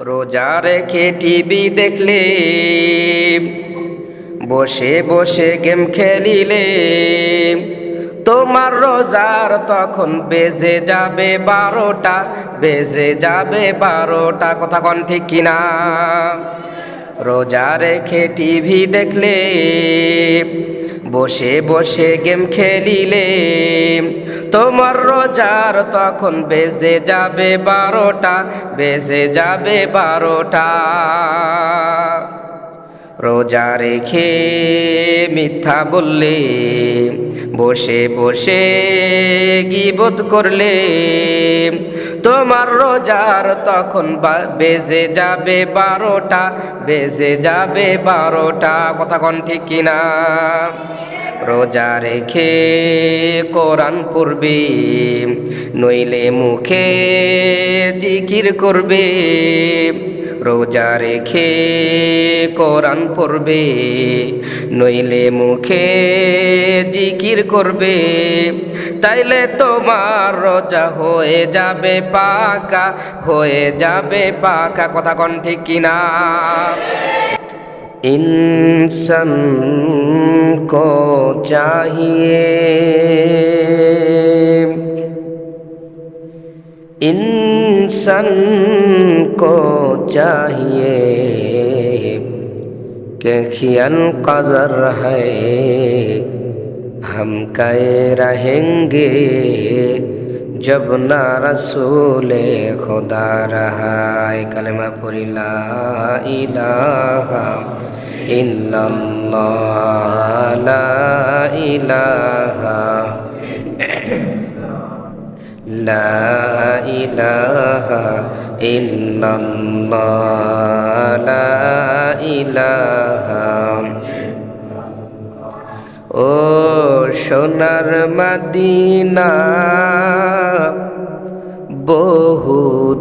রোজা রেখে টিভি দেখলে বসে বসে গেম খেলিলে তোমার রোজার তখন বেজে যাবে বারোটা, বেজে যাবে বারোটা, কথা কন ঠিক কিনা রোজা রেখে টিভি দেখলে বসে বসে গেম খেলিলে তোমার রোজার তখন বেজে যাবে বারোটা, বেজে যাবে বারোটা। রোজা রেখে মিথ্যা বললে, বসে বসে গিবত করলে তোমার রোজার তখন বেজে যাবে বারোটা, বেজে যাবে বারোটা। কথা কন ঠিক কিনা রোজা রেখে কোরআন পড়বে, নইলে মুখে জিকির করবে। রোজা রেখে কোরআন পড়বে নইলে মুখে জিকির করবে তাইলে তোমার রোজা হয়ে যাবে পাকা হয়ে যাবে পাকা কথা কন ঠিক কিনা इंसान को चाहिए इंसान को चाहिए कि खियल कदर है हम कहे रहेंगे जब ना रसूल खुदा रहा है कलमा पूरी ला इलाहा इल्लल्लाह ला इलाहा لا إله إلا الله لا إله ও সোনার মদিনা বহু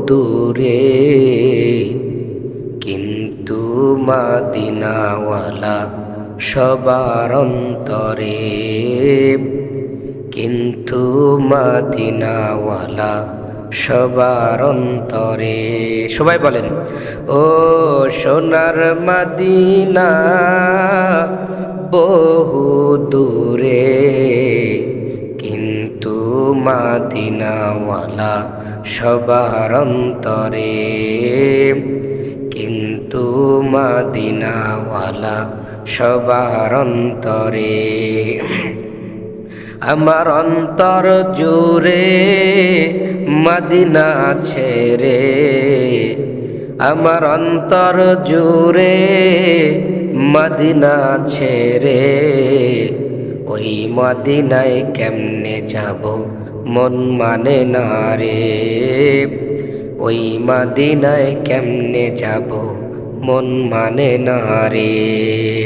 দূরে কিন্তু মাদিনাওয়ালা সবার অন্তরে কিন্তু মাদিনাওয়ালা সবার অন্তরে, সবাই বলেন, ও সোনার মাদিনা, বহু দূরে, কিন্তু মাদিনাওয়ালা সবার অন্তরে, কিন্তু মাদিনাওয়ালা সবার অন্তরে। আমার অন্তর জুড়ে মদিনা ছেড়ে, আমার অন্তর জুড়ে মদিনা ছেড়ে, ওই মদিনায় কেমনে যাব মন মানে না রে? ওই মদিনায় কেমনে যাব মন মানে না রে?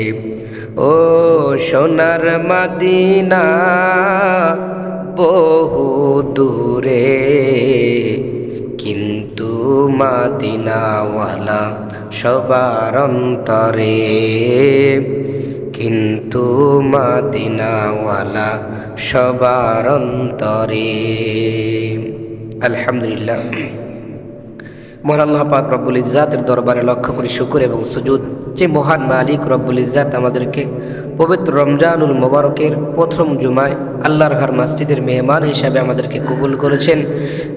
ও সোনার মাদিনা বহু দূরে কিন্তু মাদিনাওয়ালা সবার অন্তরে কিন্তু মাদিনাওয়ালা সবার অন্তরে। আলহামদুলিল্লাহ। মহান আল্লাহ পাক রব্বুল ইজাতের দরবারে লক্ষ্য করি শুকুর এবং সুজুদ। যে মহান মালিক রব্বুল ইজাত আমাদেরকে পবিত্র রমজানুল মোবারকের প্রথম জুমায় আল্লাহর ঘর মসজিদের মেহমান হিসাবে আমাদেরকে কবুল করেছেন।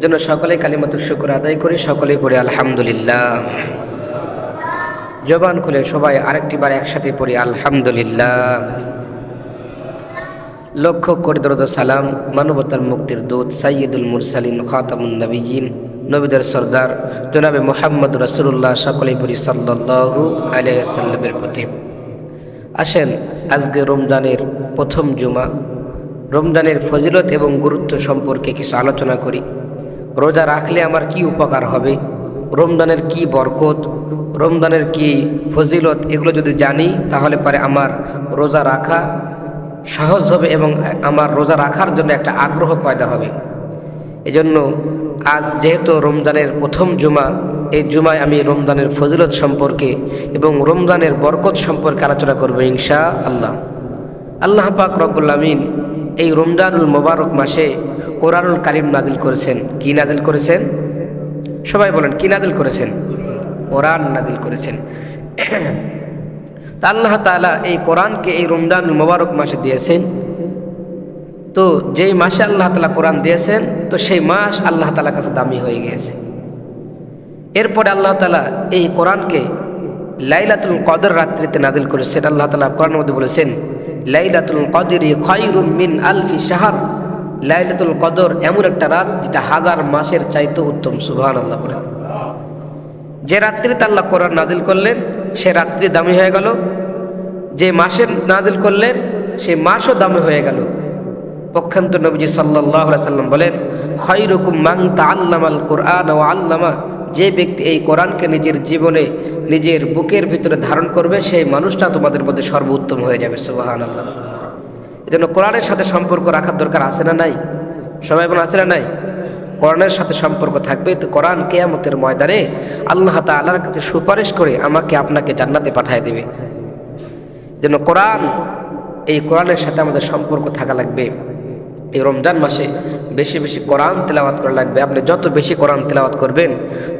যেন সকলে কালিমাতুর শুকুর আদায় করে সকলেই পড়ি আলহামদুলিল্লাহ। জবান খুলে সবাই আরেকটি বার একসাথে পড়ি আলহামদুলিল্লাহ। লক্ষ্য করে দরদ সালাম মানবতার মুক্তির দূত সাইয়দুল মুরসালিন খাতামুন নবীন নবীদের সর্দার জনাবে মোহাম্মদ রসুল্লাহ সকলেই পরি সাল্লাহু প্রতি। আসেন আজকে রমজানের প্রথম জুমা। রমজানের ফজিলত এবং গুরুত্ব সম্পর্কে কিছু আলোচনা করি। রোজা রাখলে আমার কি উপকার হবে? রমজানের কি বরকত? রমজানের কি ফজিলত? এগুলো যদি জানি, তাহলে পরে আমার রোজা রাখা সহজ হবে এবং আমার রোজা রাখার জন্য একটা আগ্রহ পয়দা হবে। এজন্য আজ যেহেতু রমজানের প্রথম জুমা, এই জুমায় আমি রমজানের ফজিলত সম্পর্কে এবং রমজানের বরকত সম্পর্কে আলোচনা করব ইনশা আল্লাহ আল্লাহ পাক রব্বুল আমিন এই রমজানুল মোবারক মাসে কোরআনুল কারিম নাজিল করেছেন। কি নাজিল করেছেন? সবাই বলেন, কি নাজিল করেছেন? কোরআন নাজিল করেছেন। আল্লাহ তালা এই কোরআনকে এই রমজানুল মোবারক মাসে দিয়েছেন। তো যেই মাসে আল্লাহ তালা কোরআন দিয়েছেন, তো সেই মাস আল্লাহ তালার কাছে দামি হয়ে গিয়েছে। এরপরে আল্লাহ তালা এই কোরআনকে লাইলাতুল কদর রাত্রিতে নাজিল করেছেন। আল্লাহ তালা কোরআন মধ্যে বলেছেন, লাইলাতুল কদরি খয়রুম মিন আলফি শাহার। লাইলাতুল কদর এমন একটা রাত যেটা হাজার মাসের চাইতে উত্তম সুবহান আল্লাহ বলে। যে রাত্রিতে আল্লাহ কোরআন নাজিল করলেন, সে রাত্রি দামি হয়ে গেল। যে মাসের নাজিল করলেন, সে মাসও দামি হয়ে গেল। পক্ষান্ত নবীজি সাল্লাহ সাল্লাম বলেন খৈরকুম মাং তা আল্লামাল কোরআন ও আল্লামা যে ব্যক্তি এই কোরআনকে নিজের জীবনে, নিজের বুকের ভিতরে ধারণ করবে, সেই মানুষটা তোমাদের মধ্যে সর্বোত্তম হয়ে যাবে সুবাহান আল্লাহ এই জন্য কোরআনের সাথে সম্পর্ক রাখার দরকার আছে না নাই? সবাই এখন আছে না নাই? কোরআনের সাথে সম্পর্ক থাকবে তো কোরআন কেয়ামতের ময়দানে আল্লাহ তাআলার কাছে সুপারিশ করে আমাকে আপনাকে জান্নাতে পাঠিয়ে দেবে। যেন কোরআন, এই কোরআনের সাথে আমাদের সম্পর্ক থাকা লাগবে। এই রমজান মাসে বেশি বেশি কোরআন তেলাওয়াত করা লাগবে। আপনি যত বেশি কোরআন তেলাওয়াত করবেন,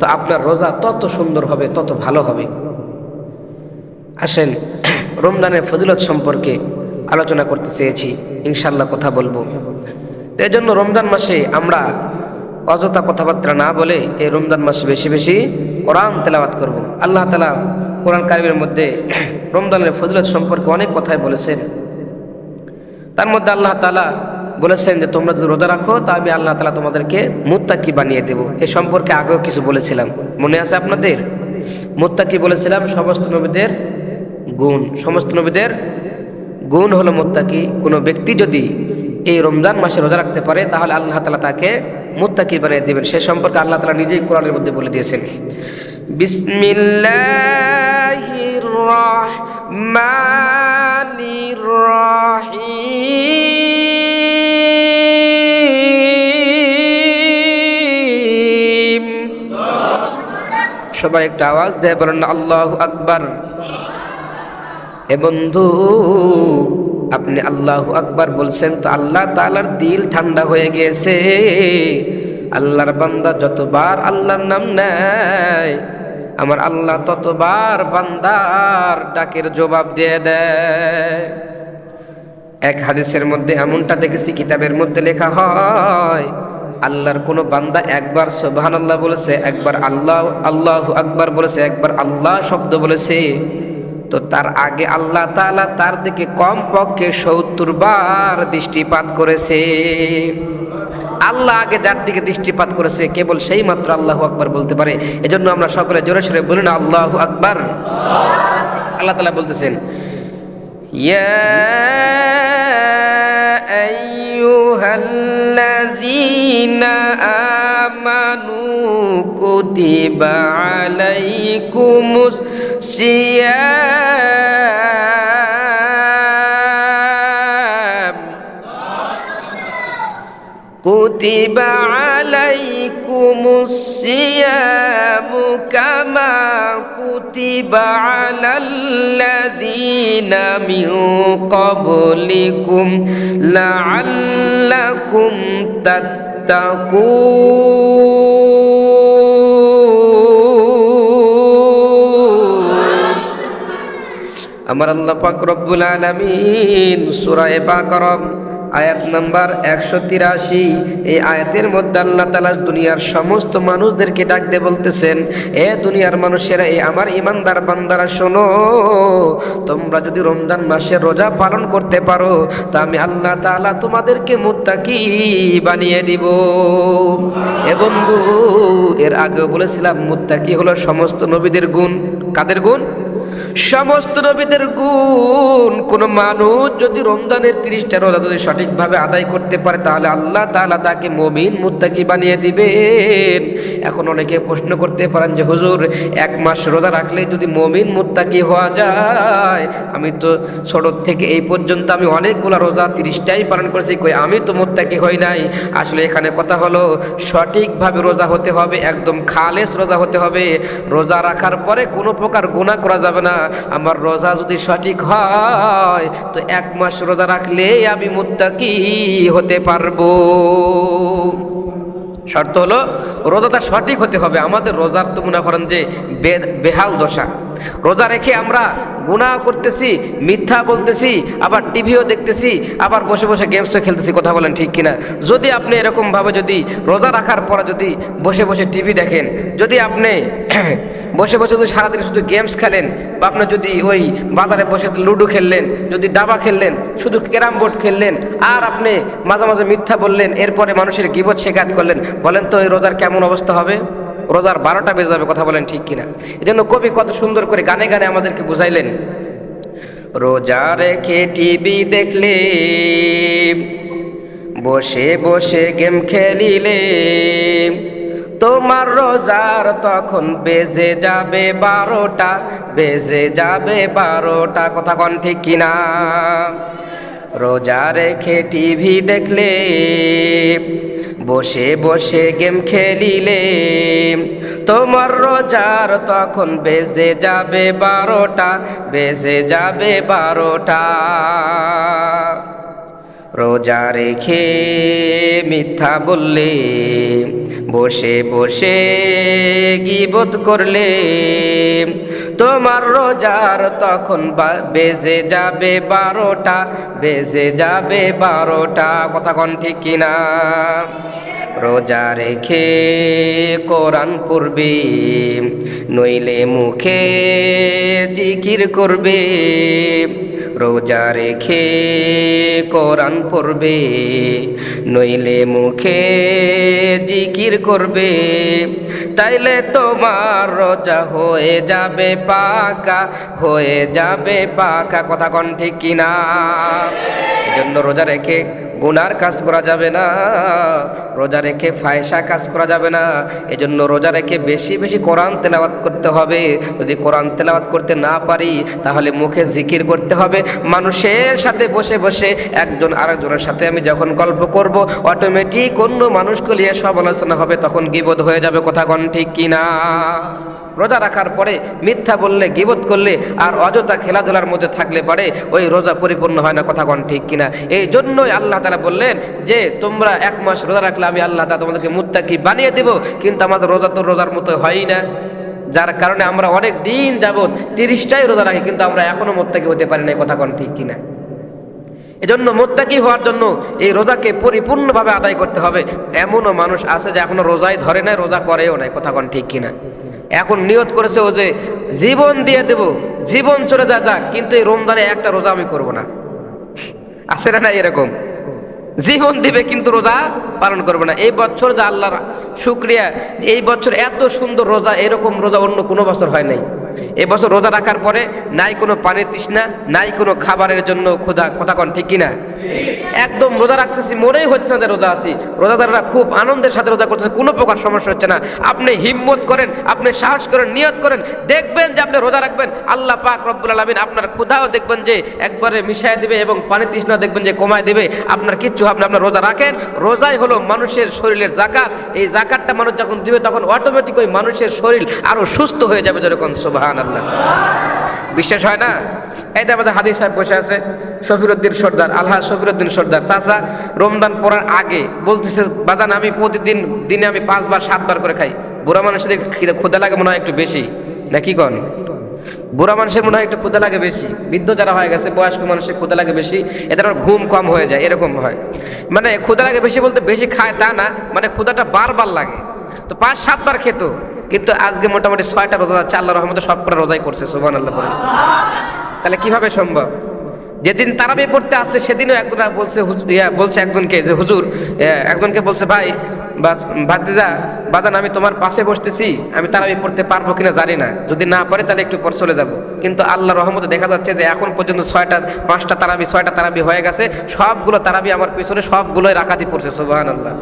তো আপনার রোজা তত সুন্দর হবে, তত ভালো হবে। আসেন, রমজানের ফজিলত সম্পর্কে আলোচনা করতে চেয়েছি ইনশাল্লাহ কথা বলব। এই জন্য রমজান মাসে আমরা অযথা কথাবার্তা না বলে এই রমজান মাসে বেশি বেশি কোরআন তেলাওয়াত করব। আল্লাহ তালা কোরআন কারিমের মধ্যে রমজানের ফজিলত সম্পর্কে অনেক কথাই বলেছেন। তার মধ্যে আল্লাহ তালা বলেছেন যে, তোমরা যদি রোজা রাখো, তা আমি আল্লাহ তালা তোমাদেরকে মুত্তাকি বানিয়ে দেব। এ সম্পর্কে আগেও কিছু বলেছিলাম। মনে আছে আপনাদের? মুত্তাকি বলেছিলাম, সমস্ত নবীদের গুণ। সমস্ত নবীদের গুণ হলো মুত্তাকি। কোনো ব্যক্তি যদি এই রমজান মাসে রোজা রাখতে পারে, তাহলে আল্লাহ তালা তাকে মুত্তাকি বানিয়ে দেবেন। সে সম্পর্কে আল্লাহ তালা নিজেই কোরআনের মধ্যে বলে দিয়েছেন। বিসমিল্লাহির রহমানির রহিম। সবাই একটা আওয়াজ দেয়, বলেন, আল্লাহ আকবার। হে বন্ধু, আপনি আল্লাহ আকবার বলছেন, তো আল্লাহ তালার দিল ঠান্ডা হয়ে গিয়েছে আল্লাহর বান্দা যতবার আল্লাহর নাম নেয়, আমার আল্লাহ ততবার বান্দার ডাকের জবাব দিয়ে দেয়। এক হাদিসের মধ্যে এমনটা দেখেছি, কিতাবের মধ্যে লেখা হয় আল্লাহর কোনো বান্দা একবার সোবাহান আল্লাহ বলেছে, একবার আল্লাহ আল্লাহ আকবার বলেছে, একবার আল্লাহ শব্দ বলেছে, তো তার আগে আল্লাহ তাআলা তার দিকে কম পক্ষে সত্তর বার দৃষ্টিপাত করেছে। আল্লাহ আগে যার দিকে দৃষ্টিপাত করেছে, কেবল সেই মাত্র আল্লাহ আকবার বলতে পারে। এজন্য আমরা সকলে জোরে সরে বলি না, আল্লাহ আকবার। আল্লাহ তালা বলতেছেন يا أيها الذين آمنوا كتب عليكم الصيام. كتب عليكم الصيام كما كتب على الذين من قبلكم لعلكم تتقون أمر الله پاک رب العالمين سورة باقرة আয়াত নাম্বার একশো তিরাশি। এই আয়াতের মধ্যে আল্লাহ তালা দুনিয়ার সমস্ত মানুষদেরকে ডাক দিয়ে বলতেছেন, এ দুনিয়ার মানুষেরা এই আমার ইমানদার বান্দারা, শোনো, তোমরা যদি রমজান মাসে রোজা পালন করতে পারো, তা আমি আল্লাহ তালা তোমাদেরকে মুত্তাকি বানিয়ে দিব। এ বন্ধু, এর আগেও বলেছিলাম, মুত্তাকি হলো সমস্ত নবীদের গুণ। কাদের গুণ? সমস্ত নবীদের গুণ, কোন মানুষ যদি রমজানের তিরিশটা রোজা যদি সঠিকভাবে আদায় করতে পারে, তাহলে আল্লাহ তাআলা তাকে মমিন, মুত্তাকি বানিয়ে দিবেন। এখন অনেকে প্রশ্ন করতে পারেন যে, হুজুর, এক মাস রোজা রাখলে যদি মমিন, মুত্তাকি হওয়া যায়, আমি তো ছোট থেকে এই পর্যন্ত আমি অনেকগুলো রোজা তিরিশটাই পালন করেছি, কই আমি তো মুত্তাকি হই নাই। আসলে এখানে কথা হলো, সঠিকভাবে রোজা হতে হবে, একদম খালেস রোজা হতে হবে। রোজা রাখার পরে কোনো প্রকার গুণা করা যাবে না। আমার রোজা যদি সঠিক হয়, তো এক মাস রোজা রাখলে আমি মুত্তাকি হতে পারব। শর্ত হলো, রোজাটা সঠিক হতে হবে। আমাদের রোজার তো মনে করেন যে বেহাল দশা। রোজা রেখে আমরা গুনাহ করতেছি, মিথ্যা বলতেছি, আবার টিভিও দেখতেছি, আবার বসে বসে গেমসও খেলতেছি, কথা বলেন ঠিক কিনা? যদি আপনি এরকমভাবে যদি রোজা রাখার পরে যদি বসে বসে টিভি দেখেন, যদি আপনি বসে বসে যদি সারাদিন শুধু গেমস খেলেন, বা আপনি যদি ওই বাজারে বসে লুডো খেললেন, যদি দাবা খেললেন, শুধু ক্যারাম বোর্ড খেললেন, আর আপনি মাঝে মাঝে মিথ্যা বললেন, এরপরে মানুষের গিবত শেখাত করলেন, বলেন তো ওই রোজার কেমন অবস্থা হবে? রোজার বারোটা বেজে যাবে, কথা বলেন ঠিক কিনা। জন্য কবি কত সুন্দর করে গানে গানে আমাদেরকে বুঝাইলেন। রোজা রেখে টিভি দেখলে, বসে বসে গেম খেলিলে, তোমার রোজার তখন বেজে যাবে বারোটা, বেজে যাবে বারোটা, কথা কন ঠিক কিনা। রোজা রেখে টিভি দেখলে, বসে বসে গেম খেলিলে, তোমার রোজার তখন বেজে যাবে বারোটা, বেজে যাবে বারোটা। রোজা রেখে মিথ্যা বললে, বসে বসে গিবত করলে তোমার রোজার তখন বেজে যাবে বারোটা, বেজে যাবে বারোটা। কথা কন ঠিক কিনা রোজা রেখে কোরআন পড়বে, নইলে মুখে জিকির করবে। রোজা রেখে কোরআন পড়বে, নইলে মুখে জিকির করবে। তাইলে তোমার রোজা হয়ে যাবে পাকা, হয়ে যাবে পাকা। কথা কন ঠিক কিনা? এজন্য রোজা রেখে গুনার কাজ করা যাবে না, রোজা রেখে ফায়সা কাজ করা যাবে না, এজন্য রোজা রেখে বেশি বেশি কোরআন তেলাওয়াত করতে হবে। যদি কোরআন তেলাওয়াত করতে না পারি, তাহলে মুখে জিকির করতে হবে। মানুষের সাথে বসে বসে একজন আরেকজনের সাথে আমি যখন গল্প করব অটোমেটিক অন্য মানুষকে নিয়ে সমালোচনা হবে, তখন গিবোধ হয়ে যাবে, কথা কন ঠিক কিনা? রোজা রাখার পরে মিথ্যা বললে, গিবত করলে আর অযথা খেলাধুলার মধ্যে থাকলে পারে, ওই রোজা পরিপূর্ণ হয় না, কথা কন ঠিক কিনা? এই জন্যই আল্লাহ তালা বললেন যে, তোমরা এক মাস রোজা রাখলে আমি আল্লাহ তালা তোমাদেরকে মুত্তাকি বানিয়ে দেব, কিন্তু আমাদের রোজা তো রোজার মতো হয়ই না। যার কারণে আমরা অনেক দিন যাবৎ তিরিশটাই রোজা রাখি, কিন্তু আমরা এখনও মোত্তাকি হতে পারি না কথা কন ঠিক কিনা? এজন্য মোত্তাকি হওয়ার জন্য এই রোজাকে পরিপূর্ণভাবে আদায় করতে হবে। এমনও মানুষ আছে যে এখনও রোজাই ধরে নাই, রোজা করেও নাই, কথা কন ঠিক কিনা? এখন নিয়ত করেছে ও যে জীবন দিয়ে দেব, জীবন চলে যা যাক, কিন্তু এই রমজানে একটা রোজা আমি করব না। আছে না না এরকম? জীবন দিবে কিন্তু রোজা পালন করবে না। এই বছর যে আল্লাহর শুক্রিয়া, এই বছর এত সুন্দর রোজা, এরকম রোজা অন্য কোনো বছর হয় নাই। এই বছর রোজা রাখার পরে নাই কোনো পানির তৃষ্ণা, নাই কোনো খাবারের জন্য ক্ষুধা কথা কন ঠিক কিনা? একদম রোজা রাখতেছি, মনেই হচ্ছে না যে রোজা আছি। রোজাদাররা খুব আনন্দের সাথে রোজা করতেছে, কোনো প্রকার সমস্যা হচ্ছে না। আপনি হিম্মত করেন, আপনি সাহস করেন, নিয়ত করেন, দেখবেন যে আপনি রোজা রাখবেন। আল্লাহ পাক রব্বুল আলমিন আপনার ক্ষুধাও দেখবেন যে একবারে মিশায় দেবে এবং পানি তৃষ্ণা দেখবেন যে কমায় দেবে। আপনার কিচ্ছু হবে না আপনার রোজা রাখেন। রোজাই হলো মানুষের শরীরের জাকাত। এই জাকাতটা মানুষ যখন দিবে, তখন অটোমেটিক ওই মানুষের শরীর আরও সুস্থ হয়ে যাবে যেরকম বিশ্বাস হয় না? এই আমাদের হাদিস সাহেব বসে আছে, শফিরুদ্দিন সর্দার আল্লাহ শফিরুদ্দিন সর্দার। চাচা, রমজান পড়ার আগে বলতেছে, বাজান, আমি প্রতিদিন দিনে আমি পাঁচবার, সাতবার করে খাই। বুড়া মানুষের ক্ষুদা লাগে মনে হয় একটু বেশি। না কি কন? বুড়া মানুষের মনে হয় একটু ক্ষুদা লাগে বেশি। বৃদ্ধ যারা হয়ে গেছে, বয়স্ক মানুষের ক্ষুদা লাগে বেশি, এদের ঘুম কম হয়ে যায়, এরকম হয়। মানে ক্ষুদা লাগে বেশি বলতে বেশি খায় তা না মানে ক্ষুদাটা বারবার লাগে। তো পাঁচ, সাতবার খেত। কিন্তু আজকে মোটামুটি ছয়টা রোজা আছে আল্লাহ রহমতে করে রোজাই করছে সুবান আল্লাহ বলে তাহলে কীভাবে সম্ভব? যেদিন তারাবি পড়তে আসছে, সেদিনও একজন বলছে ইয়া, বলছে একজনকে যে, হুজুর একজনকে বলছে, ভাই ভাতিজা, বাজান, আমি তোমার পাশে বসতেছি, আমি তারাবি পড়তে পারব কিনা জানি না। যদি না পারে, তাহলে একটু পর চলে যাব। কিন্তু আল্লাহ রহমতে দেখা যাচ্ছে যে, এখন পর্যন্ত ছয়টা, পাঁচটা তারাবি, ছয়টা তারাবি হয়ে গেছে, সবগুলো তারাবি আমার পিছনে সবগুলোই রাখাতি পড়ছে সোবাহান আল্লাহ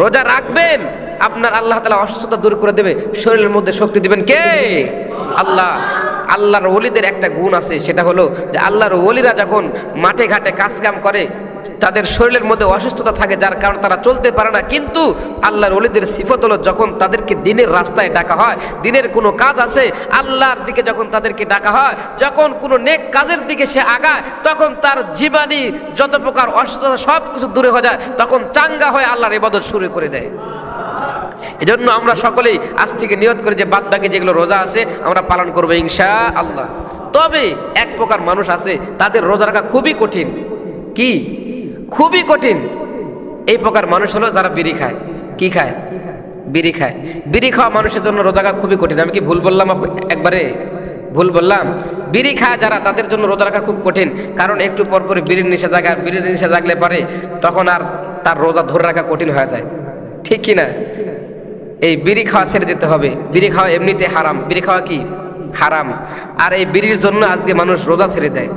রোজা রাখবেন! আপনার আল্লাহ তালা অসুস্থতা দূর করে দেবে, শরীরের মধ্যে শক্তি দিবেন কে? আল্লাহ। আল্লাহর ওলিদের একটা গুণ আছে, সেটা হলো যে আল্লাহর ওলিরা যখন মাঠে ঘাটে কাজ কাম করে, তাদের শরীরের মধ্যে অসুস্থতা থাকে, যার কারণে তারা চলতে পারে না। কিন্তু আল্লাহর ওলিদের সিফত হলো যখন তাদেরকে দিনের রাস্তায় ডাকা হয়, দিনের কোনো কাজ আছে, আল্লাহর দিকে যখন তাদেরকে ডাকা হয়, যখন কোনো নেক কাজের দিকে সে আগায়, তখন তার জীবানী যত প্রকার অসুস্থতা সব কিছু দূরে হয়ে যায়, তখন চাঙ্গা হয়ে আল্লাহর ইবাদত শুরু করে দেয়। এজন্য আমরা সকলেই আজ থেকে নিয়ত করে যে বাদ বাকি যেগুলো রোজা আছে, আমরা পালন করব ইনশা আল্লাহ তবে এক প্রকার মানুষ আছে, তাদের রোজা রাখা খুবই কঠিন। কি? খুবই কঠিন। এই প্রকার মানুষ হলো যারা বিড়ি খায়। কি খায়? বিড়ি খায়। বিড়ি খাওয়া মানুষের জন্য রোজা রাখা খুবই কঠিন। আমি কি ভুল বললাম একবারে? ভুল বললাম? বিড়ি খায় যারা, তাদের জন্য রোজা রাখা খুব কঠিন। কারণ একটু পর পরে বিড়ির জাগায় বিড়ির নিশা জাগলে পারে তখন আর তার রোজা ধরে রাখা কঠিন হয়ে যায়। ঠিক কি না? এই বিড়ি খাওয়া ছেড়ে দিতে হবে। বিড়ি খাওয়া এমনিতে হারাম। বিড়ি খাওয়া কি? হারাম। আর এই বিড়ির জন্য আজকে মানুষ রোজা ছেড়ে দেয়।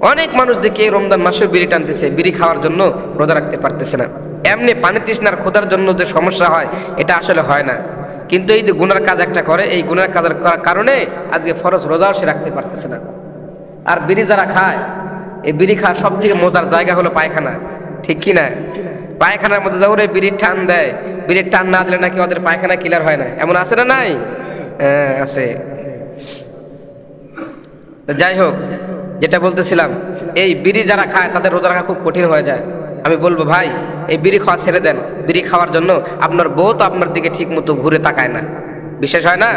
অনেক মানুষ দেখি রমজান মাসে বিড়ি টানতেছে। বিড়ি খাওয়ার জন্য রোজা রাখতে পারতেছে না। এমনি পানি তৃষ্ণার খোদার জন্য যে সমস্যা হয়, এটা আসলে হয় না। কিন্তু এই যে গুনার কাজ একটা করে, এই গুনার কাজের কারণে আজকে ফরজ রোজাও সে রাখতে পারতেছে না। আর বিড়ি যারা খায়, এই বিড়ি খাওয়ার সব থেকে মজার জায়গা হলো পায়খানা। ঠিক কি না? পায়খানার মধ্যে যাও রে, বিড়ির টান দেয়। বিড়ির টান না দিলে নাকি ওদের পায়খানা ক্লিয়ার হয় না। এমন আছে না নাই? হ্যাঁ আছে। যাই হোক, যেটা বলতেছিলাম, এই বিড়ি যারা খায়, তাদের রোজা রাখা খুব কঠিন হয়ে যায়। আমি বলব, ভাই, এই বিড়ি খাওয়া ছেড়ে দেন। বিড়ি খাওয়ার জন্য আপনার বউ তো আপনার দিকে ঠিক মতো ঘুরে তাকায় না। বিশেষ হয় না?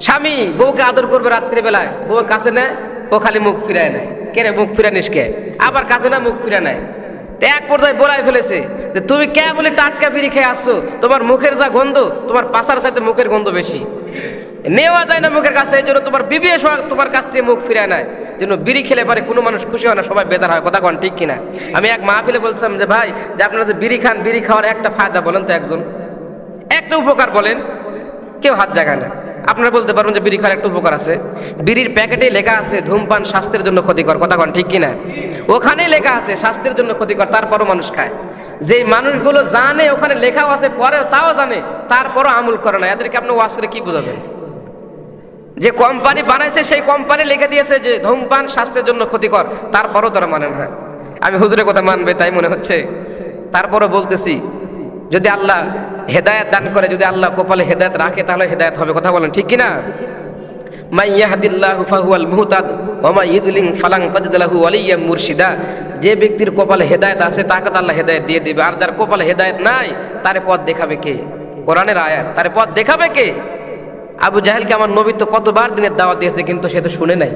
স্বামী, বউকে আদর করবে রাত্রিবেলায়। বউ কাছে নেয়, ও খালি মুখ ফিরায় নেয়। কে মুখ ফিরানিস কে? আবার কাছে না, মুখ ফিরা নেয়। এক পর্যায়ে বলাই ফেলেছে যে তুমি কে বলে টাটকা বিড়ি খেয়ে আসছো, তোমার মুখের যা গন্ধ, তোমার পাশার চাইতে মুখের গন্ধ বেশি। নেওয়া যায় না মুখের কাছে এই জন্য তোমার বিবি তোমার কাছ থেকে মুখ ফিরায় নেয়। যেন বিড়ি খেলে পারে কোনো মানুষ খুশি হয় না, সবাই বেদার হয়, কথা কন ঠিক কিনা? আমি এক মাহফিলে বলছিলাম যে, ভাই, যে আপনারা যে বিড়ি খান, বিড়ি খাওয়ার একটা ফায়দা বলেন তো একজন? একটা উপকার বলেন, কেউ হাত জাগায় না। আপনারা বলতে পারবেন যে বিড়ি খাওয়ার একটা উপকার আছে। বিড়ির প্যাকেটে লেখা আছে, ধূমপান স্বাস্থ্যের জন্য ক্ষতিকর। কথা কন ঠিক কিনা? ওখানেই লেখা আছে, স্বাস্থ্যের জন্য ক্ষতিকর, তারপরও মানুষ খায়। যে মানুষগুলো জানে, ওখানে লেখাও আছে পরে তাও জানে, তারপরও আমল করে না। এদেরকে আপনি ওয়াশ করে কি বুঝাবেন? যে কোম্পানি বানাইছে, সেই কোম্পানি লিখে দিয়েছে যে ধূমপান স্বাস্থ্যের জন্য ক্ষতিকর, তারপরও তারা মানে না। আমি হুজুরের কথা মানবে, তাই মনে হচ্ছে। তারপরও বলতেছি যদি আল্লাহ হেদায়েত দান করে, যদি আল্লাহ কপালে হেদায়েত রাখে, তাহলে হেদায়েত হবে। কথা বলেন, ঠিক কিনা? যে ব্যক্তির কপালে হেদায়েত আছে, তাকে তো আল্লাহ হেদায়েত দিয়ে দিবে। আর যার কপালে হেদায়েত নাই, তার পথ দেখাবে কে? কোরআনের আয়াত। তার পথ দেখাবে কে? আবু জাহেলকে আমার নবী তো কতবার দিনের দাওয়াত দিয়েছে, কিন্তু সে তো শুনে নাই।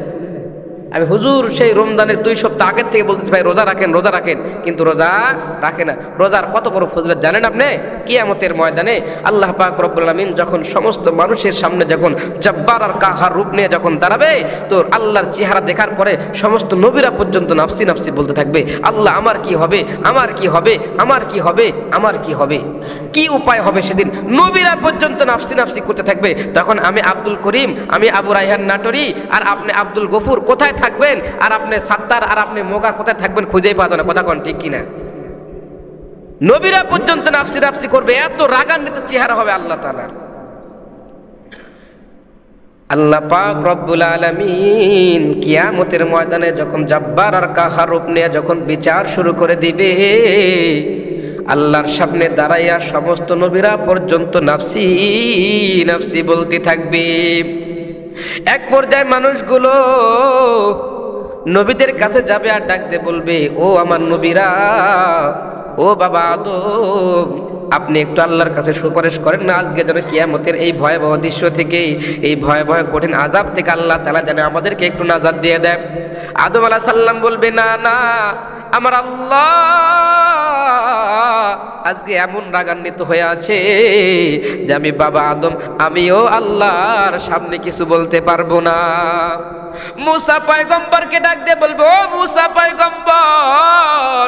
আমি হুজুর, সেই রমজানের দুই সপ্তাহ আগের থেকে বলতেছি, ভাই, রোজা রাখেন রোজা রাখেন। কিন্তু রোজা রাখে না। রোজার কত বড় ফজলত জানেন আপনি? কিয়ামতের ময়দানে আল্লাহ পাক রব্বুল যখন সমস্ত মানুষের সামনে যখন জব্বার আর কাহার রূপ নিয়ে যখন দাঁড়াবে তো আল্লাহর চেহারা দেখার পরে সমস্ত নবীরা পর্যন্ত নাফসি নাফসি বলতে থাকবে, আল্লাহ, আমার কি হবে? আমার কি হবে? আমার কি হবে? আমার কি হবে? কি উপায় হবে সেদিন? নবীরা পর্যন্ত নাফসি নাফসি করতে থাকবে। তখন আমি আব্দুল করিম, আমি আবু রাইহান নাটরি আর আপনি আব্দুল গফুর কোথায় থাকবেন আর আপনি সাত্তার আর আপনি মোগা কোথায় থাকবেন খুঁজেই পাওয়া না। কথা কোন ঠিক কিনা? নবীরা পর্যন্ত নাফসি নাফসি করবে, এত রাগান্বিত চেহারা হবে আল্লাহ তালার আল্লাহ পাক রব্বুল আলামিন কিয়ামতের ময়দানে যখন জাব্বার আর কাহার রূপ নিয়ে যখন বিচার শুরু করে দিবে, আল্লাহর সামনে দাঁড়াইয়া সমস্ত নবীরা পর্যন্ত নাফসি নাফসি বলতে থাকবে। এক পর্যায়ে মানুষগুলো নবীদের কাছে যাবে আর ডাকতে বলবে, ও আমার নবীরা, ও বাবা আদম আপনি একটু আল্লাহর কাছে সুপারিশ করেন না, আজকে যেন কিয়ামতের এই ভয়াবহ দৃশ্য থেকে এই ভয়াবহ কঠিন আজাব থেকে আল্লাহ তালা যেন আমাদেরকে একটু নাজাদ দিয়ে দেয় আদম আলাহ সাল্লাম বলবে, না না, আমার আল্লাহ আজকে এমন রাগান্বিত হয়ে আছে যে আমি বাবা আদম, আমিও আল্লাহর সামনে কিছু বলতে পারব না। মুসা পয়গম্বরকে ডাক দিয়ে বলব মুসা পয়গম্বর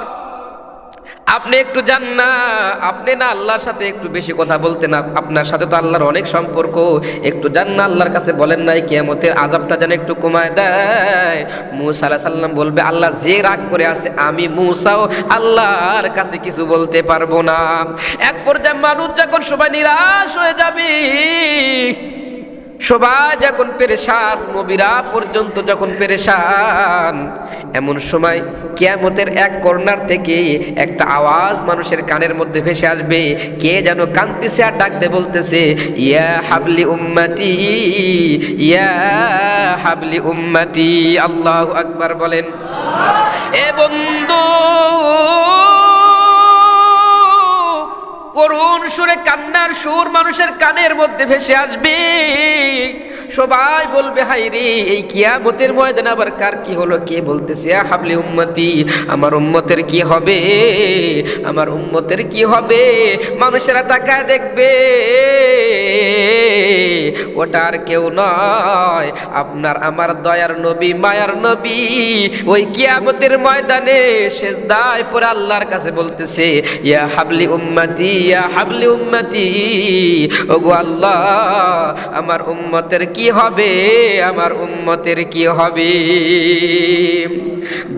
আপনি একটু যান না, আপনি না আল্লাহর সাথে একটু বেশি কথা বলতেন আপনার সাথে তো আল্লাহর অনেক সম্পর্ক। একটু যান না আল্লাহর কাছে বলেন নাই, কিয়ামতের আজাবটা যেন একটু কমায় দেয়। মুসা আলাহ সাল্লাম বলবে, আল্লাহ যে রাগ করে আছে, আমি মুসাও আল্লাহর কাছে কিছু বলতে পারব না। এক পর্যায়ে মানুষ যখন সবাই নিরাশ হয়ে যাবে সবাই যখন পেরেশান, নবীরা পর্যন্ত যখন পেরেশান, এমন সময় কেয়ামতের এক কর্নার থেকে একটা আওয়াজ মানুষের কানের মধ্যে ভেসে আসবে। কে যেন কান্তিছে আর ডাকতে বলতেছে, ইয়া হাবলি উম্মতি, ইয়া হাবলি উম্মতি। আল্লাহু আকবার বলেন। এ বন্ধু করুণ সুরে কান্নার সুর মানুষের কানের মধ্যে ভেসে আসবে। সবাই বলবে হাই রে, এই কিয়ামতের ময়দান আবার কার কি হলো? কে বলতেছে "আ হাবলি উম্মতি, আমার উম্মতের কি হবে? আমার উম্মতের কি হবে? মানুষেরা তাকায় দেখবে ওটা আর কেউ নয়, আপনার আমার দয়ার নবী, মায়ার নবী, ওই কিয়ামতের ময়দানে শেষ দায় পরে আল্লাহর কাছে বলতেছে, ইয়া হাবলি উম্মতি ইয়া হাবলি উম্মতি। ওগো আল্লাহ, আমার উম্মতের কি হবে? আমার উম্মতের কি হবে?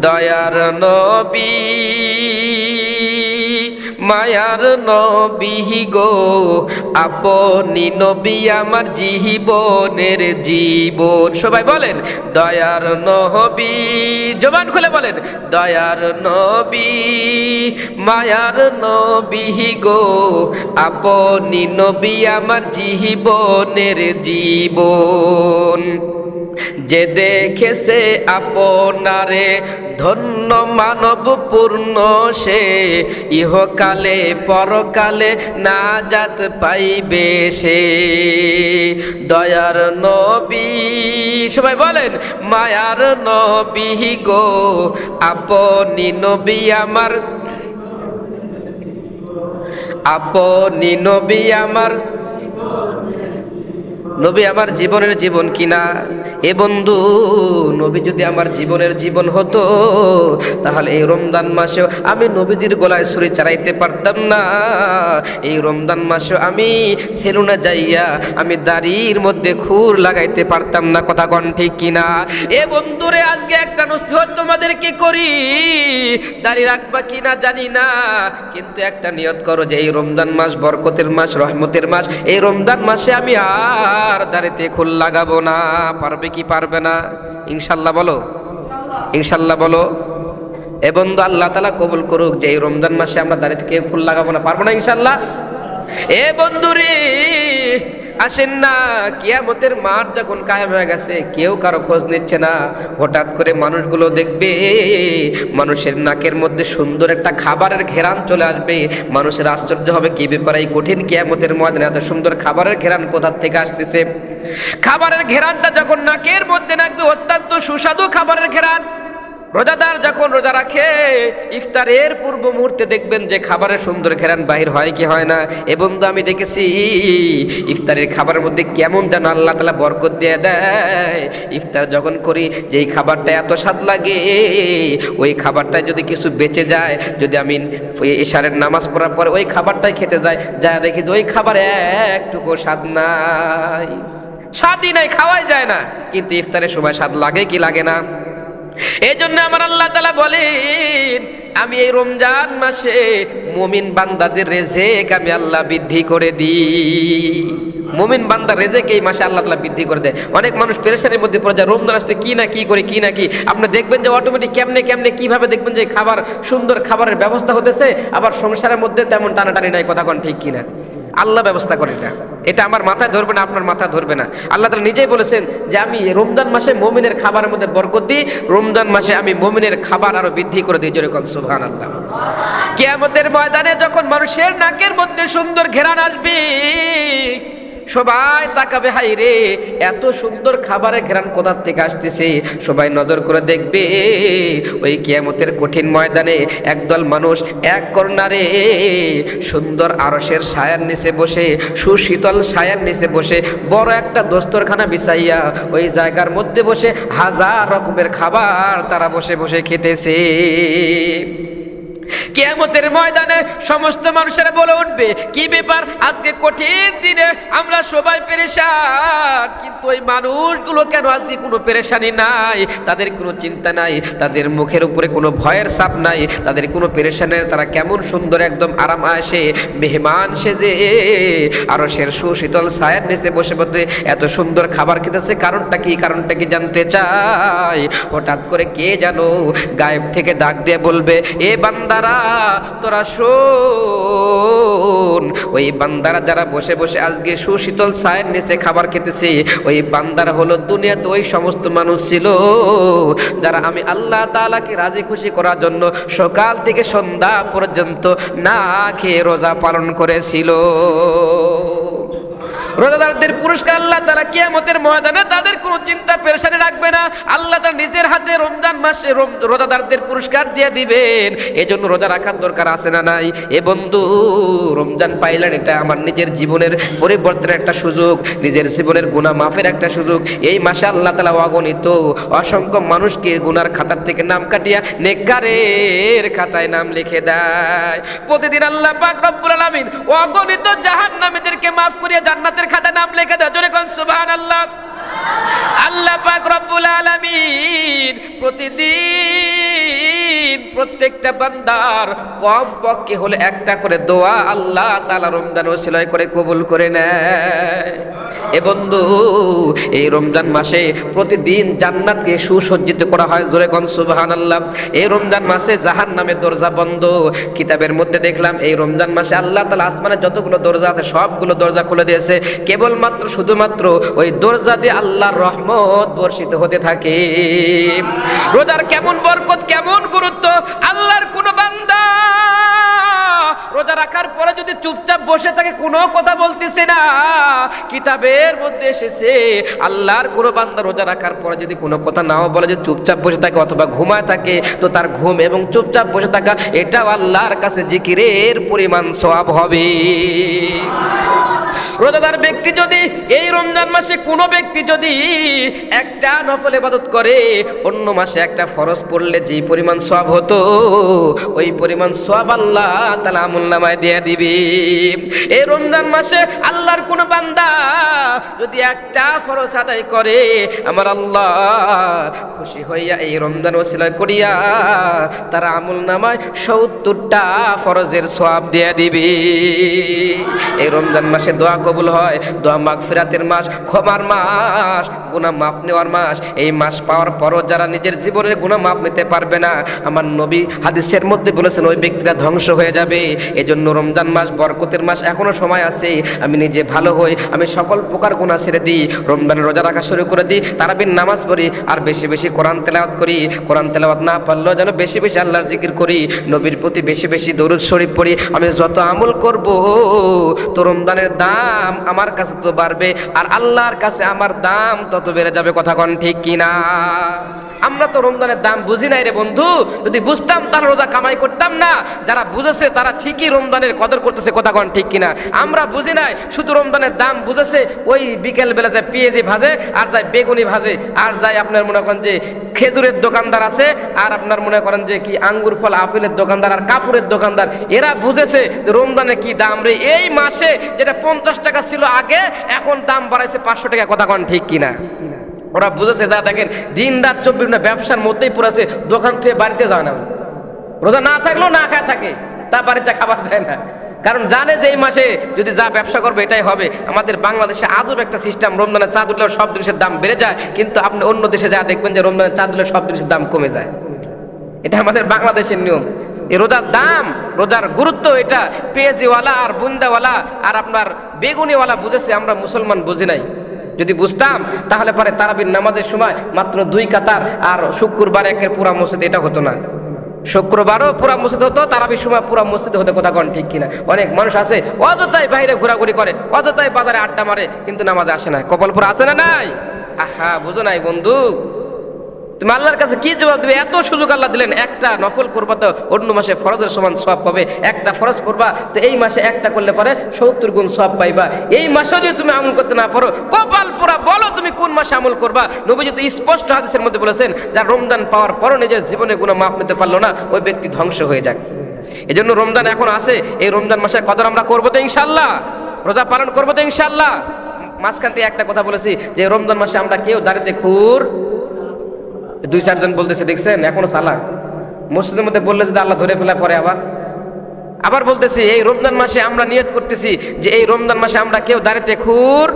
দয়ার নবী। মায়ার নবী গো, আপনি নবী আমার জীবনের জীবন। সবাই বলেন, দয়ার নবী, জবান খুলে বলেন, দয়ার নবী, মায়ার নবী গো, আপনি নবী আমার জীবনের জীবন। যে দেখেছে আপনারে, ধন্য মানব পূর্ণ সে। ইহকালে পরকালে না জাত পাইবে সে। দয়ার নবী, সবাই বলেন, মায়ার নবী গো, আপনি নবী আমার, আপনি নবী আমার নবী আমার জীবনের জীবন কিনা? এ বন্ধু, নবী যদি আমার জীবনের জীবন হতো, তাহলে এই রমজান মাসেও আমি নবীজির গলায় ছুরি চালাইতে পারতাম না। এই রমজান মাসেও আমি সেলুনে যাইয়া আমি দাড়ির মধ্যে খুর লাগাইতে পারতাম না, কথা কন ঠিক কিনা? এ বন্ধুরে, আজকে একটা নসিহত তোমাদেরকে করি? দাড়ি রাখবা কিনা জানি না। কিন্তু একটা নিয়ত করো যে এই রমজান মাস বরকতের মাস, রহমতের মাস, এই রমজান মাসে আমি আর দাড়িতে খুল লাগাবো না, পারবে কি পারবে না? ইনশাল্লাহ বলো। ইনশাল্লাহ বলো। এ বন্ধু, আল্লাহ তালা কবুল করুক যে এই রমজান মাসে আমরা দাঁড়িয়ে কেউ খোল লাগাবো না, পারব না ইনশাল্লাহ? এ বন্ধু রে আসেন না। কিয়ামতের মাঠ যখন কায়েম হয়ে গেছে, কেউ কারও খোঁজ নিচ্ছে না। হঠাৎ করে মানুষগুলো দেখবে, মানুষের নাকের মধ্যে সুন্দর একটা খাবারের ঘেরান চলে আসবে। মানুষের আশ্চর্য হবে কি ব্যাপারে, এই কঠিন কিয়ামতের ময়দানে এত সুন্দর খাবারের ঘেরান কোথা থেকে আসতেছে? খাবারের ঘেরানটা যখন নাকের মধ্যে নাকবে, অত্যন্ত সুস্বাদু খাবারের ঘেরান। রোজাদার যখন রোজা রাখে, ইফতারের পূর্ব মুহূর্তে দেখবেন যে খাবারের সুন্দর ঘেরান বাহির হয় কি হয় না। এবং তো আমি দেখেছি, ইফতারের খাবারের মধ্যে কেমন যেন আল্লাহ তালা বরকত দিয়ে দেয়। ইফতার যখন করি, যেই খাবারটা এত স্বাদ লাগে, ওই খাবারটায় যদি কিছু বেঁচে যায়, যদি আমি ইশারের নামাজ পড়ার পরে ওই খাবারটাই খেতে যাই, যা দেখি যে ওই খাবার একটুকু স্বাদ নাই। স্বাদই নাই, খাওয়াই যায় না। কিন্তু ইফতারের সময় স্বাদ লাগে কি লাগে না? এই জন্য আমার আল্লাহ তালা বলেন, আমি এই রমজান মাসে মমিন বান্দাদের রেজেক আমি আল্লাহ বৃদ্ধি করে দিই। মমিন বান্দা রেজেক এই মাসে আল্লাহ তালা বৃদ্ধি করে দেয়। অনেক মানুষ পেরেশানির মধ্যে পড়ে যায়, রমজান আসতে কি না কি করে, কি না কি? আপনি দেখবেন যে অটোমেটিক কেমনে কেমনে কীভাবে দেখবেন যে খাবার, সুন্দর খাবারের ব্যবস্থা হতেছে, আবার সংসারের মধ্যে তেমন টানাটানি নাই, কথা কোন ঠিক কিনা? আল্লাহ ব্যবস্থা করে না। এটা আমার মাথায় ধরবে না, আপনার মাথা ধরবে না। আল্লাহ তালা নিজেই বলেছেন যে আমি রমজান মাসে মমিনের খাবারের মধ্যে বরকত দিই, রমজান মাসে আমি মমিনের খাবার আরও বৃদ্ধি করে দিই যেরকম সুহান আল্লাহ কেয়ামতের ময়দানে যখন মানুষের নাকের মধ্যে সুন্দর ঘেরান আসবে সবাই তাকাবে হাই রে, এত সুন্দর খাবারের ঘেরান কোথার থেকে আসতেছে? সবাই নজর করে দেখবে, ওই কিয়ামতের কঠিন ময়দানে একদল মানুষ এক কর্নারে সুন্দর আরসের সায়ার নিচে বসে, সুশীতল সায়ার নিচে বসে, বড় একটা দোস্তরখানা বিছাইয়া ওই জায়গার মধ্যে বসে হাজার রকমের খাবার তারা বসে বসে খেতেছে। কেয়ামতের ময়দানে সমস্ত মানুষেরা বলে উঠবে, কি ব্যাপার? আজকে কঠিন দিনে আমরা সবাই পেরেশান। কিন্তু ওই মানুষগুলো কেন আজকে কোনো পেরেশানি নাই? তাদের কোনো চিন্তা নাই, তাদের মুখের উপরে কোনো ভয়ের ছাপ নাই, তাদের কোনো পেরেশানের তারা কেমন সুন্দর একদম আরাম আসে, মেহমান সেজে আরও সের সুশীতল ছায়ার নিচে বসে বসে এত সুন্দর খাবার খেতেছে, কারণটা কি? কারণটা কি জানতে চাই? হঠাৎ করে কে জানো গায়েব থেকে ডাক দিয়ে বলবে, এ বান্দারা তোরা শোন, ওই বান্দারা যারা বসে বসে আজকে সুশীতল ছায়ের নিচে খাবার খেতেছে, ওই বান্দারা হলো দুনিয়াতে ওই সমস্ত মানুষ ছিল যারা আমি আল্লাহ তালাকে রাজি খুশি করার জন্য সকাল থেকে সন্ধ্যা পর্যন্ত না খেয়ে রোজা পালন করেছিল। রোজাদারদের পুরস্কার আল্লাহ তারা কিয়ামতের ময়দানে তাদের কোনো চিন্তা পেরেশানি রাখবে না। আল্লাহ তার নিজের হাতে রমজান মাসে রোজাদারদের পুরস্কার দিয়ে দিবেন। এজন্য রোজা রাখার দরকার আছে না নাই? এ বন্ধু, রমজান পাইলেন, এটা আমার নিজের জীবনের পরিবর্তনের একটা সুযোগ, নিজের জীবনের গুণা মাফের একটা সুযোগ। এই মাসে আল্লাহ তালা অগণিত অসংখ্য মানুষকে গুনার খাতার থেকে নাম কাটিয়া নেকারের খাতায় নাম লিখে দেয়। প্রতিদিন আল্লাহ পাক রব্বুল আলামিন অগণিত জাহান্নামীদেরকে মাফ করিয়া জান্নাতের খাতায় নাম লিখে দেয় জোরে কোন সুবহানাল্লাহ। আল্লাহ পাক রব্বুল আলামিন প্রতিদিন প্রত্যেকটা বান্দার কম পক্ষে হলে একটা করে দোয়া আল্লাহ তাআলা রমজান ওসিলায় করে কবুল করে নেয়। এ বন্ধু, এই রমজান মাসে প্রতিদিন জান্নাতকে সুসজ্জিত করা হয়, জোরে কোন সুবহানাল্লাহ। এই রমজান মাসে জাহান নামের দরজা বন্ধ। কিতাবের মধ্যে দেখলাম, এই রমজান মাসে আল্লাহ তাআলা আসমানে যতগুলো দরজা আছে, সবগুলো দরজা খুলে দিয়েছে। কেবলমাত্র, শুধুমাত্র ওই দরজা দিয়ে আল্লাহর রহমত বর্ষিত হতে থাকে। রোজার কেমন বরকত, কেমন গুরুত্ব, আল্লাহর কোন বান্দা। রোজা রাখার পরে যদি চুপচাপ বসে থাকে, কোনো কথা বলতেছে না। কিতাবের মধ্যে এসেছে, আল্লাহর কোনো বান্দা রোজা রাখার পরে যদি কোনো কথা নাও বলে যে চুপচাপ বসে থাকে অথবা ঘুমায় থাকে, তো তার ঘুম এবং চুপচাপ বসে থাকা, এটাও আল্লাহর কাছে জিকিরের পরিমাণ সওয়াব হবে। রোজাদার ব্যক্তি যদি এই রমজান মাসে কোনো ব্যক্তি যদি একটা নফল ইবাদত করে, অন্য মাসে একটা ফরজ পড়লে যে পরিমাণ সওয়াব হতো, ওই পরিমাণ সওয়াব আল্লাহ তাআলা আমল নামায় দিয়ে দিবি। এই রমজান মাসে আল্লাহর কোন বান্দা যদি একটা ফরজ আদায় করে, আমার আল্লাহ খুশি হইয়া এই রমজান ওসিলা করিয়া তারা আমল নামায় সত্তরটা ফরজের সওয়াব দিয়ে দিবি। এই রমজান মাসে দোয়া কবুল হয়। দোয়া মাগফিরাতের মাস, ক্ষমার মাস, গুনাহ মাপ নেওয়ার মাস। এই মাস পাওয়ার পরও যারা নিজের জীবনের গুনাহ মাপ নিতে পারবে না, আমার নবী হাদিসের মধ্যে বলেছেন, ওই ব্যক্তিরা ধ্বংস হয়ে যাবে। এজন্য রমজান মাস বরকতের মাস এখনও সময় আছে। আমি নিজে ভালো হই, আমি সকল প্রকার গুনাহ ছেড়ে দিই। রমজানের রোজা রাখা শুরু করে দিই, তারাবির নামাজ পড়ি, আর বেশি বেশি কোরআন তেলাওয়াত করি। কোরআন তেলাওয়াত না পারলেও যেন বেশি বেশি আল্লাহর জিকির করি। নবীর প্রতি বেশি বেশি দরুদ শরীফ পড়ি। আমি যত আমল করব, তো রমজানের দাম আমার কাছে তো বাড়বে, আর আল্লাহর কাছে আমার দাম তত বেড়ে যাবে, কথা কন ঠিক কিনা? আমরা তো রমজানের দাম বুঝি নাই রে বন্ধু। যদি বুঝতাম তাহলে রোজা কামাই করতাম না। যারা বুঝেছে তারা ঠিকই রমজানের কদর করতেছে, কথা কন ঠিক কিনা। আমরা বুঝি নাই, শুধু রমজানের দাম বুঝেছে, ওই বিকেল বেলা যায় পেঁয়াজি ভাজে, আর যায় বেগুনি ভাজে, আর যায় আপনার মনে করেন যে খেজুরের দোকানদার আছে, আর আপনার মনে করেন যে কি আঙ্গুর ফল, আপেলের দোকানদার, আর কাপড়ের দোকানদার। এরা বুঝেছে যে রমজানে কি দাম রে। এই মাসে যেটা পঞ্চাশ টাকা ছিল আগে, এখন দাম বাড়াইছে পাঁচশো টাকা, কথা কন ঠিক কিনা। ওরা বুঝেছে যা দেখেন দিন রাত চব্বিশ ঘণ্টা ব্যবসার মধ্যেই পড়েছে দোকান থেকে বাড়িতে যায় না রোজা না থাকলেও না খায় থাকে, তা বাড়িতে খাবার যায় না। কারণ জানে যে এই মাসে যদি যা ব্যবসা করবে, এটাই হবে। আমাদের বাংলাদেশে আজব একটা সিস্টেম, রমজানের চাঁদ উঠলেও সব জিনিসের দাম বেড়ে যায়, কিন্তু আপনি অন্য দেশে যা দেখবেন যে রমজানের চাঁদ উঠলে সব জিনিসের দাম কমে যায়। এটা আমাদের বাংলাদেশের নিয়ম। এই রোজার দাম, রোজার গুরুত্ব এটা। পেঁয়াজিওয়ালা আর বুন্দাওয়ালা আর আপনার বেগুনিওয়ালা বুঝেছে, আমরা মুসলমান বুঝি নাই। যদি বুঝতাম, তাহলে পরে তারাবির নামাজের সময় মাত্র দুই কাতার আর শুক্রবার একের পুরা মসজিদ, এটা হতো না। শুক্রবারও পুরা মসজিদ হতো, তারাবির সময় পুরা মসজিদ হতে, কোথা কোন ঠিক কিনা? অনেক মানুষ আছে, অযথাই বাইরে ঘোরাঘুরি করে, অযথাই বাজারে আড্ডা মারে, কিন্তু নামাজে আসে না। কপালপুর আসে না নাই? আহা, বুঝো নাই বন্ধু। তুমি আল্লাহর কাছে কি জবাব দেবে? এত সুযোগ আল্লাহ দিলেন, একটা নফল করবা তো অন্য মাসে ফরজের সমান সব পাবে, একটা ফরজ করবা তো এই মাসে একটা করলে পরে সত্তর গুণ সব পাইবা। এই মাসেও যদি তুমি আমল করতে না পারো, কপাল পুরা বলো তুমি কোন মাসে আমল করবা। নবী তো স্পষ্ট হাদিসের মধ্যে বলেছেন যার রমজান পাওয়ার পরও নিজের জীবনে কোনো মাফ নিতে পারল না, ওই ব্যক্তি ধ্বংস হয়ে যাক। এই জন্য রমজান এখন আছে, এই রমজান মাসের কদর আমরা করব তো ইনশাল্লাহ রোজা পালন করব তো ইনশাল্লাহ মাঝখান থেকে একটা কথা বলেছি, যে রমজান মাসে আমরা কেউ দাঁড়িতে খুর দুই চারজন বলতেছে, দেখছেন? এখনও সালাক। মসজিদের মধ্যে বললে যদি আল্লাহ ধরে ফেলা পরে আবার? আবার বলতেছি, এই রমজান মাসে আমরা নিয়ত করতেছি যে এই রমজান মাসে আমরা কেউ দাঁড়িতে খুর?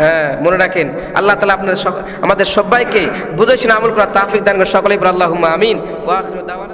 হ্যাঁ মনে রাখেন। আল্লাহ তালা আপনাদের আমাদের সবাইকে বুঝেছেন আমল করা তাফিক দান করে সকলেই আল্লাহ আমিন।